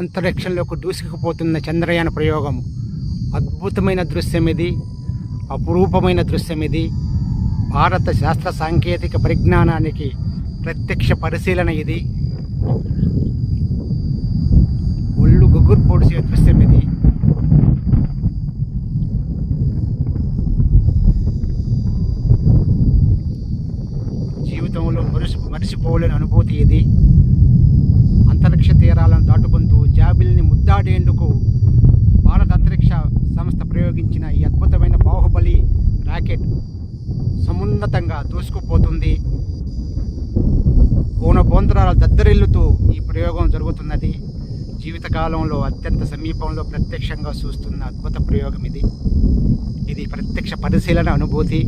అంతరిక్షంలోకి దూసుకుపోతున్న చంద్రయాన ప్రయోగం అద్భుతమైన దృశ్యం ఇది అపురూపమైన దృశ్యం ఇది భారత శాస్త్ర సాంకేతిక పరిజ్ఞానానికి ప్రత్యక్ష పరిశీలన ఇది. ఒళ్ళు గుగ్గురు పొడిచే దృశ్యం ఇది జీవితంలో మరిసి మరిసిపోలేని అనుభూతి ఇది. కాపాడేందుకు ముద్దాడేందుకు భారత అంతరిక్ష సంస్థ ప్రయోగించిన ఈ అద్భుతమైన బాహుబలి రాకెట్ సమున్నతంగా దూసుకుపోతుంది. పూన బోంతరాల దద్దరిల్లుతూ ఈ ప్రయోగం జరుగుతున్నది. జీవితకాలంలో అత్యంత సమీపంలో ప్రత్యక్షంగా చూస్తున్న అద్భుత ప్రయోగం ఇది. ఇది ప్రత్యక్ష పరిశీలన అనుభూతి.